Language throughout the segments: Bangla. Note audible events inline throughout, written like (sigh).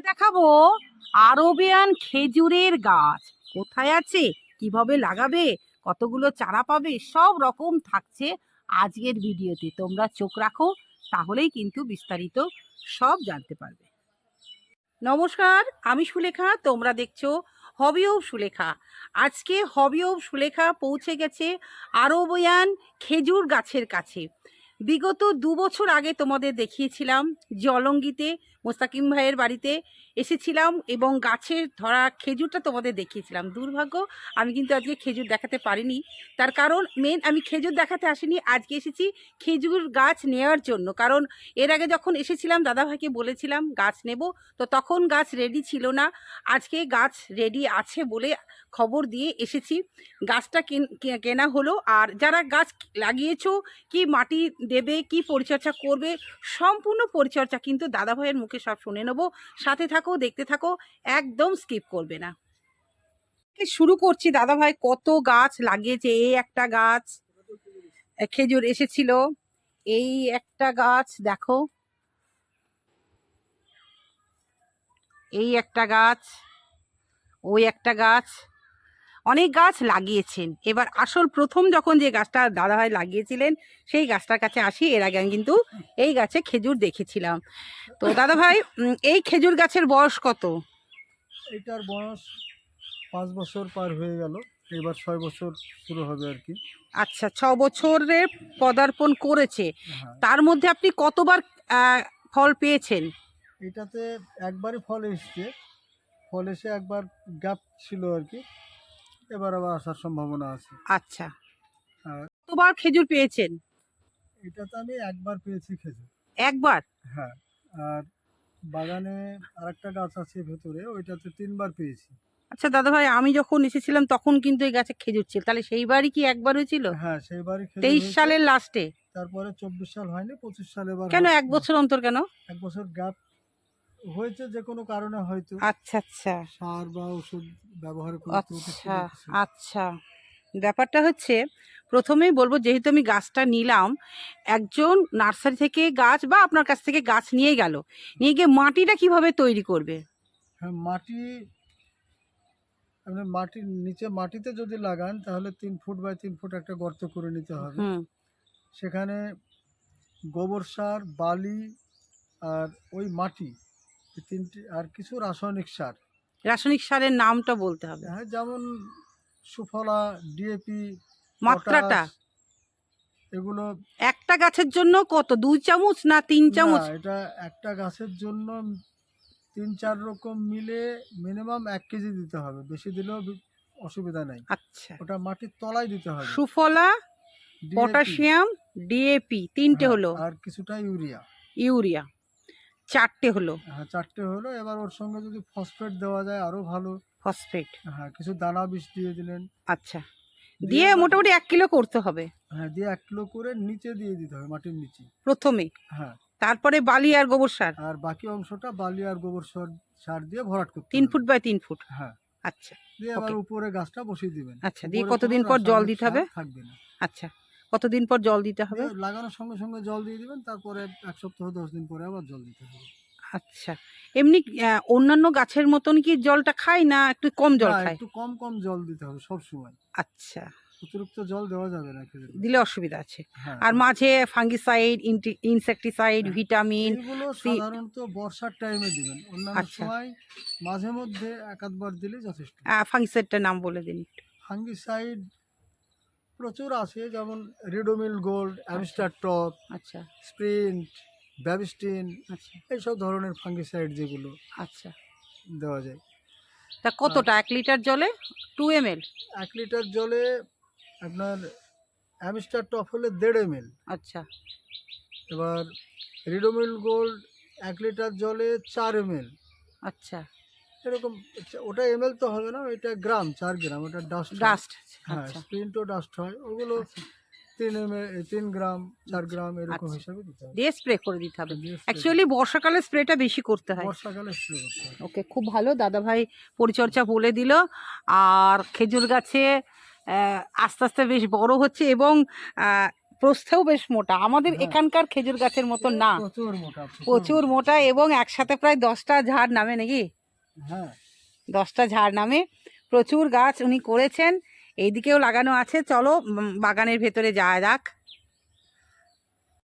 দেখাবো। আরবিয়ান খেজুরের গাছ। কোথায় আছে? কীভাবে লাগাবে? কতগুলো চারা পাবে? সব রকম থাকছে আজকের ভিডিওতে। তোমরা চোখ রাখো, তাহলেই কিন্তু বিস্তারিত সব জানতে পারবে। নমস্কার, আমি সুলেখা, তোমরা দেখছ হবি অফ সুলেখা। আজকে হবি অফ সুলেখা পৌঁছে গেছে আরবিয়ান খেজুর গাছের কাছে। বিগত দু বছর আগে তোমাদের দেখিয়েছিলাম জলঙ্গিতে মোস্তাকিম ভাইয়ের বাড়িতে এসেছিলাম এবং গাছের ধরা খেজুরটা তোমাদের দেখিয়েছিলাম। দুর্ভাগ্য, আমি কিন্তু আজকে খেজুর দেখাতে পারিনি। তার কারণ মেন আমি খেজুর দেখাতে আসিনি, আজকে এসেছি খেজুর গাছ নেওয়ার জন্য। কারণ, এর আগে যখন এসেছিলাম, দাদাভাইকে বলেছিলাম, গাছ নেব, তো তখন গাছ রেডি ছিল না। আজকে গাছ রেডি আছে বলে খবর দিয়ে এসেছি। গাছটা কেন- হলো, আর যারা গাছ লাগিয়েছো, কি মাটি দেবে, কি পরিচর্যা করবে, সম্পূর্ণ পরিচর্যা কিন্তু দাদাভাইয়ের মুখে সব শুনে নেব। সাথে থাকো দেখতে থাকো, একদম স্কিপ করবে না। শুরু করছি দাদা ভাই কত গাছ লাগিয়েছে, এই একটা গাছ খেজুর এসেছিল, এই একটা গাছ দেখো। এই একটা গাছ, ওই একটা গাছ অনেক গাছ লাগিয়েছেন। এবার আসল প্রথম যখন যে গাছটা দাদাভাই লাগিয়েছিলেন সেই গাছটার কাছে আসি এর আগে আমি কিন্তু এই গাছে খেজুর দেখেছিলাম। তো দাদাভাই এই খেজুর গাছের বয়স কত? এটার বয়স পাঁচ বছর পার হয়ে গেল। এবার ছয় বছর শুরু হবে আর কি। আচ্ছা ছ বছরের পদার্পণ করেছে। হ্যাঁ। তার মধ্যে আপনি কতবার ফল পেয়েছেন? এটাতে একবারই ফল এসছে। ফল এসে একবার গ্যাপ ছিল আর কি। এবার আবার আসার সম্ভাবনা আছে। আচ্ছা। কতবার খেজুর পেয়েছেন? এটাতে আমি একবার পেয়েছি খেজুর। একবার? হ্যাঁ আর বাগানে আরেকটা গাছ আছে ভেতরে ওইটাতে তিনবার পেয়েছি। আচ্ছা দাদাভাই আমি যখন এসেছিলাম তখন কিন্তু এই গাছে খেজুর ছিল। তাহলে সেইবারই কি একবার হয়েছিল? হ্যাঁ সেইবারই তেইশ সালের লাস্টে তারপরে চব্বিশ সাল হয়নি পঁচিশ সাল কেন এক বছর অন্তর কেন? এক বছর গ্যাপ হয়েছে যে কোনো কারণে হয়তো আচ্ছা আচ্ছা। সার বা ওষুধ ব্যবহার করে আচ্ছা আচ্ছা। ব্যাপারটা হচ্ছে প্রথমেই বলব যেহেতু আমি গাছটা নিলাম একজন নার্সারি থেকে গাছ বা আপনার কাছ থেকে গাছ নিয়ে গেল নিয়ে গিয়ে মাটিটা কীভাবে তৈরি করবে? হ্যাঁ মাটি আপনি মাটির নিচে মাটিতে যদি লাগান তাহলে তিন ফুট বাই তিন ফুট একটা গর্ত করে নিতে হবে। সেখানে গোবর সার বালি আর ওই মাটি এই তিনটি আর কিছু রাসায়নিক সার। রাসায়নিক সারের নামটা বলতে হবে। হ্যাঁ যেমন সুফলা ডিএপি মাত্রাটা? এগুলো একটা গাছের জন্য কত? দুই চামচ না তিন চামচ? এটা একটা গাছের জন্য তিন চার রকম মিলে মিনিমাম এক কেজি দিতে হবে। বেশি দিলেও অসুবিধা নাই। আচ্ছা। ওটা মাটির তলায় দিতে হবে। সুফলা পটাশিয়াম ডিএপি তিনটে হ্যাঁ, হলো। আর কিছুটা ইউরিয়া। ইউরিয়া। চারটে হলো। হ্যাঁ চারটে হলো। এবার ওর সঙ্গে যদি ফসফেট দেওয়া যায় আরও ভালো। ফসফেট হ্যাঁ কিছু দানা বিষ দিয়ে দিলেন। আচ্ছা। দিয়ে মোটামুটি এক কিলো করতে হবে। হ্যাঁ দিয়ে এক কিলো করে নিচে দিয়ে দিতে হবে মাটির নিচে। প্রথমে? হ্যাঁ। তারপরে বালি আর গোবর সার? আর বাকি অংশটা বালি আর গোবর সার সার দিয়ে ভরাট করতে তিন ফুট বাই তিন ফুট? হ্যাঁ। আচ্ছা। দিয়ে আবার. উপরে গাছটা বসিয়ে দিবেন। আচ্ছা দিয়ে কতদিন পর জল দিতে হবে? থাকবে না। আচ্ছা। কতদিন পর জল দিতে হবে? লাগানোর সঙ্গে সঙ্গে জল দিয়ে দিবেন তারপরে এক সপ্তাহ দশ দিন পরে আবার জল দিতে হবে। আচ্ছা। এমনি অন্যান্য গাছের মতন কি জলটা খায় না একটু কম জল খায়? একটু কম কম জল দিতে হবে সব সময়। আচ্ছা। অতিরিক্ত জল দেওয়া যাবে না দিলে অসুবিধা আছে। হ্যাঁ। আর মাঝে ফাঙ্গিসাইড ইনসেকটিসাইড হ্যাঁ, ভিটামিন সাধারণত বর্ষার টাইমে দিবেন। অন্যান্য আচ্ছা। সময় মাঝে মধ্যে এক আধবার দিলে যথেষ্ট। ফাঙ্গিসাইডটার নাম বলে দিন ফাঙ্গিসাইড প্রচুর আছে যেমন রিডোমিল গোল্ড অ্যামস্টার টপ আচ্ছা। স্প্রিন্ট ব্যাবিস্টিন আচ্ছা। এইসব ধরনের ফাঙ্গিসাইড যেগুলো আচ্ছা। দেওয়া যায়। তা কতটা? এক লিটার জলে? টু এম এল এক লিটার জলে আপনার অ্যামস্টার টপ হলে দেড় এম এল আচ্ছা। এবার রিডোমিল গোল্ড এক লিটার জলে চার এম এল আচ্ছা। এরকম ওটা এম তো হবে না ওইটা গ্রাম চার গ্রাম ওটা ডাস্ট ডাস্ট হ্যাঁ আচ্ছা। স্প্রিন্টও ডাস্ট হয় ওগুলো আচ্ছা। তিন এম তিন গ্রাম চার গ্রাম এরকম আচ্ছা। হিসাবে দিতে হবে। দিয়ে স্প্রে করে দিতে হবে। অ্যাকচুয়ালি বর্ষাকালে স্প্রেটা বেশি করতে হয়। বর্ষাকালে স্প্রে করতে হবে ওকে খুব ভালো। দাদা ভাই পরিচর্যা বলে দিল। আর খেজুর গাছে আস্তে আস্তে বেশ বড় হচ্ছে এবং প্রস্থেও বেশ মোটা। আমাদের হ্যাঁ। এখানকার খেজুর গাছের মতো না। প্রচুর মোটা প্রচুর মোটা। এবং একসাথে প্রায় দশটা ঝাড় নামে নাকি? হ্যাঁ দশটা ঝাড় নামে প্রচুর গাছ উনি করেছেন। এইদিকেও লাগানো আছে। চলো বাগানের ভেতরে যাওয়া যাক।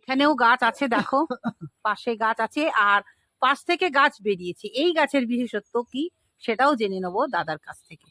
এখানেও গাছ আছে দেখো। (laughs) পাশে গাছ আছে আর পাশ থেকে গাছ বেরিয়েছে। এই গাছের বিশেষত্ব কি সেটাও জেনে নেব দাদার কাছ থেকে।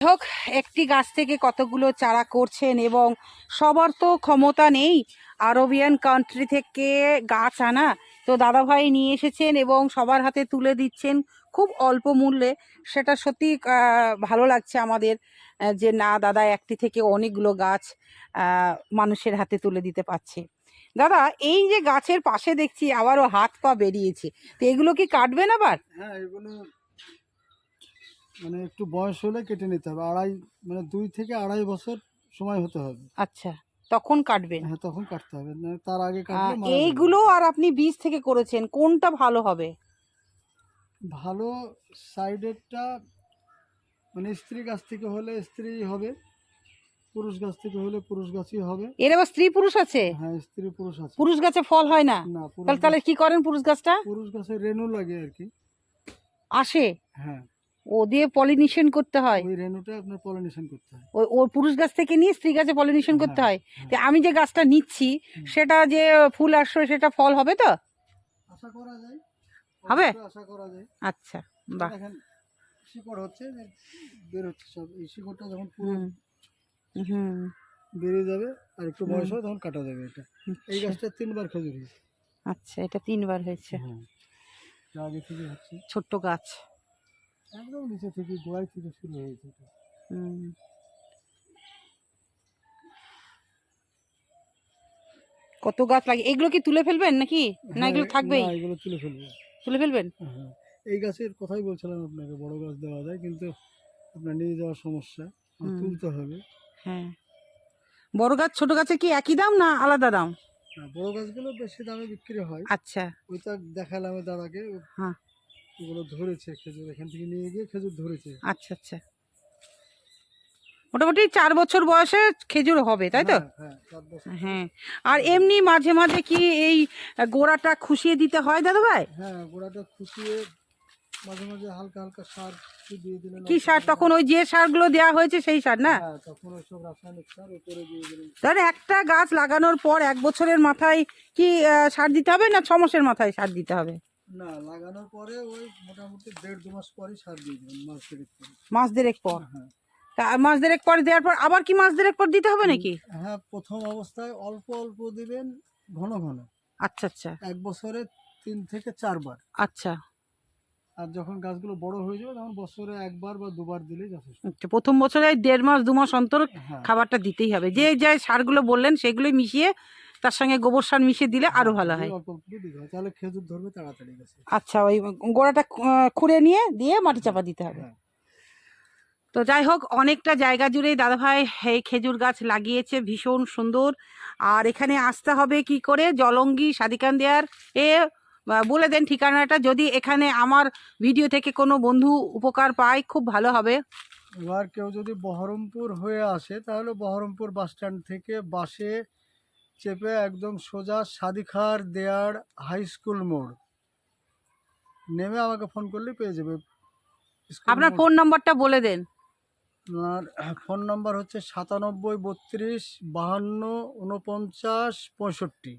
হোক একটি গাছ থেকে কতগুলো চারা করছেন এবং সবার তো ক্ষমতা নেই। আরবিয়ান কান্ট্রি থেকে গাছ আনা। তো দাদাভাই নিয়ে এসেছেন এবং সবার হাতে তুলে দিচ্ছেন খুব অল্প মূল্যে। সেটা সত্যি ভালো লাগছে আমাদের যে না দাদা একটি থেকে অনেকগুলো গাছ মানুষের হাতে তুলে দিতে পারছে। দাদা এই যে গাছের পাশে দেখছি আবারও হাত পা বেরিয়েছে। তো এগুলো কি কাটবেন আবার? হ্যাঁ এগুলো মানে একটু বয়স হলে কেটে নিতে হবে। আড়াই মানে দুই থেকে আড়াই বছর সময় হতে হবে। আচ্ছা। তখন কাটবেন। হ্যাঁ তখন কাটতে হবে। তার আগে কাটলে এইগুলো আর আপনি বীজ থেকে করেছেন কোনটা ভালো হবে? ভালো সাইডেরটা মানে স্ত্রী গাছ থেকে হলে স্ত্রী হবে পুরুষ গাছ থেকে হলে পুরুষ গাছই হবে। এর আবার স্ত্রী পুরুষ আছে? হ্যাঁ স্ত্রী পুরুষ আছে। পুরুষ গাছে ফল হয় না? না তাহলে তাহলে কি করেন পুরুষ গাছটা? পুরুষ গাছে রেনু লাগে আর কি। আসে? হ্যাঁ। ও দিয়ে পলিনেশন করতে হয়। ওই রেনুটা আপনার পলিনেশন করতে হয়। ওই ওর পুরুষ গাছ থেকে নিয়ে স্ত্রী গাছে পলিনেশন করতে হ্যাঁ, হয়। হ্যাঁ। তো আমি যে গাছটা নিচ্ছি সেটা যে ফুল আসবে সেটা ফল হবে তো? আশা করা যায়। হবে? আশা করা যায়। আচ্ছা বাহ। শিকড় হচ্ছে বের হচ্ছে সব। এই শিকড়টা যখন পুরো হুম বেরিয়ে যাবে আর একটু বয়স। হবে তখন কাটা যাবে এটা। এই আচ্ছা, গাছটা তিনবার খেজুর হয়েছে। আচ্ছা এটা তিনবার হয়েছে। হ্যাঁ। যা আগে থেকে হচ্ছে। ছোট্ট গাছ। একদম নিচে থেকে গোড়ায় থেকে শুরু হয়েছে হুম। কত গাছ লাগে? এগুলো কি তুলে ফেলবেন নাকি? না এগুলো হ্যাঁ, থাকবেই? এগুলো তুলে ফেলব। তুলে ফেলবেন? হ্যাঁ এই গাছের কথাই বলছিলাম আপনাকে বড় গাছ দেওয়া যায় কিন্তু আপনার নিয়ে যাওয়ার সমস্যা তুলতে হবে। হ্যাঁ। বড় গাছ ছোট গাছে কি একই দাম না আলাদা দাম? আর বড় গাছগুলো বেশি দামে বিক্রি হয়। আচ্ছা। ওইটা দেখালাম দাদাকে হ্যাঁ। ওগুলো ধরেছে খেজুর এখান থেকে নিয়ে গিয়ে খেজুর ধরেছে। আচ্ছা আচ্ছা। মোটামুটি চার বছর বয়সে খেজুর হবে তাই তো? হ্যাঁ, হ্যাঁ। হ্যাঁ আর এমনি মাঝে মাঝে কি এই গোড়াটা খুশিয়ে দিতে হয় দাদা ভাই হ্যাঁ গোড়াটা খুশিয়ে মাঝে মাঝে হালকা হালকা সার দিয়ে দিলেন কি সার? তখন ওই যে সারগুলো দেওয়া হয়েছে সেই সার না? হ্যাঁ তখন ওইসব রাসায়নিক সার উপরে দিয়ে দিলেন একটা গাছ লাগানোর পর এক বছরের মাথায় কি সার দিতে হবে না ছ মাসের মাথায় সার দিতে হবে? না লাগানোর পরে ওই মোটামুটি দেড় দু মাস পরে সার দিয়ে দেবেন মাস দেড়েক পরে। মাস দেড়েক পর? হ্যাঁ। তা মাস দেড়েক পর দেওয়ার পর আবার কি মাস দেড়েক পর দিতে হবে নাকি? হ্যাঁ প্রথম অবস্থায় অল্প অল্প দিবেন ঘন ঘন। আচ্ছা আচ্ছা। এক বছরে তিন থেকে চারবার। আচ্ছা। আর যখন গাছগুলো বড় হয়ে যাবে তখন বছরে একবার বা দুবার দিলেই যথেষ্ট। আচ্ছা, প্রথম বছরে দেড় মাস দু মাস অন্তর হ্যাঁ। খাবারটা দিতেই হবে। যে যে সারগুলো বললেন সেগুলোই মিশিয়ে তার সঙ্গে গোবর সার মিশিয়ে দিলে আরও ভালো হয়। দিতে হয় তাহলে খেজুর ধরবে তাড়াতাড়ি আচ্ছা ওই গোড়াটা খুঁড়ে নিয়ে দিয়ে মাটি চাপা দিতে হবে। হ্যাঁ। তো যাই হোক অনেকটা জায়গা জুড়েই দাদাভাই এই খেজুর গাছ লাগিয়েছে ভীষণ সুন্দর। আর এখানে আসতে হবে কি করে? জলঙ্গি সাদিকান দেয়ার এ বলে দেন ঠিকানাটা। যদি এখানে আমার ভিডিও থেকে কোনো বন্ধু উপকার পায় খুব ভালো হবে। এবার কেউ যদি বহরমপুর হয়ে আসে তাহলে বহরমপুর বাস স্ট্যান্ড থেকে বাসে চেপে একদম সোজা সাদিখার দেয়ার হাই স্কুল মোড়। নেমে আমাকে ফোন করলে পেয়ে যাবে। আপনার ফোন নাম্বারটা বলে দেন। আপনার ফোন নাম্বার হচ্ছে সাতানব্বই বত্রিশ বাহান্ন উনপঞ্চাশ পঁয়ষট্টি।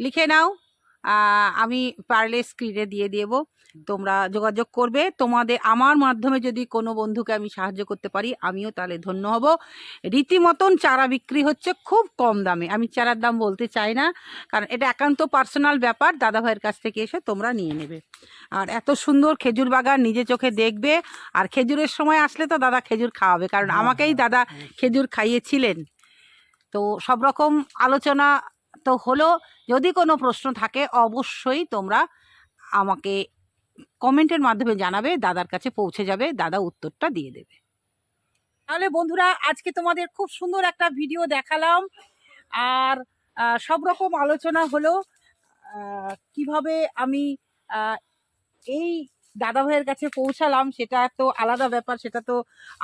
লিখে নাও। আমি পারলে স্ক্রিনে দিয়ে দেব। তোমরা যোগাযোগ করবে। তোমাদের আমার মাধ্যমে যদি কোনো বন্ধুকে আমি সাহায্য করতে পারি আমিও তাহলে ধন্য হব। রীতিমতন চারা বিক্রি হচ্ছে খুব কম দামে। আমি চারার দাম বলতে চাই না কারণ এটা একান্ত পার্সোনাল ব্যাপার। দাদা ভাইয়ের কাছ থেকে এসে তোমরা নিয়ে নেবে। আর এত সুন্দর খেজুর বাগান নিজে চোখে দেখবে। আর খেজুরের সময় আসলে তো দাদা খেজুর খাওয়াবে কারণ হ্যাঁ, আমাকেই হ্যাঁ, দাদা খেজুর খাইয়েছিলেন। তো সব রকম আলোচনা তো হলো, যদি কোনো প্রশ্ন থাকে, অবশ্যই তোমরা আমাকে কমেন্টের মাধ্যমে জানাবে, দাদার কাছে পৌঁছে যাবে, দাদা উত্তরটা দিয়ে দেবে। তাহলে বন্ধুরা, আজকে তোমাদের খুব সুন্দর একটা ভিডিও দেখালাম। আর সব রকম আলোচনা হলো কীভাবে আমি এই দাদা ভাইয়ের কাছে পৌঁছালাম, সেটা তো আলাদা ব্যাপার, সেটা তো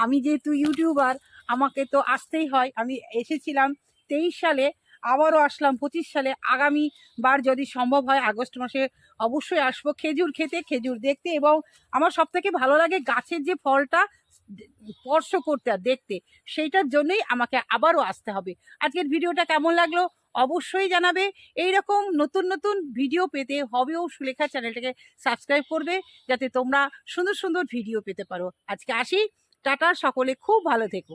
আমি যেহেতু ইউটিউবার, আমাকে তো আসতেই হয়। আমি এসেছিলাম তেইশ সালে আবারও আসলাম পঁচিশ সালে। আগামী বার যদি সম্ভব হয়, আগস্ট মাসে অবশ্যই আসব। খেজুর খেতে, খেজুর দেখতে এবং আমার সব থেকে ভালো লাগে গাছের যে ফলটা, স্পর্শ করতে আর দেখতে, সেইটার জন্যই আমাকে আবারও আসতে হবে। আজকের ভিডিওটা কেমন লাগল অবশ্যই জানাবে। এই রকম নতুন নতুন ভিডিও পেতে হবেও সুলেখা চ্যানেলটাকে সাবস্ক্রাইব করবে, যাতে তোমরা সুন্দর সুন্দর ভিডিও পেতে পারো। আজকে আসি। টাটা, সকলে খুব ভালো থেকো।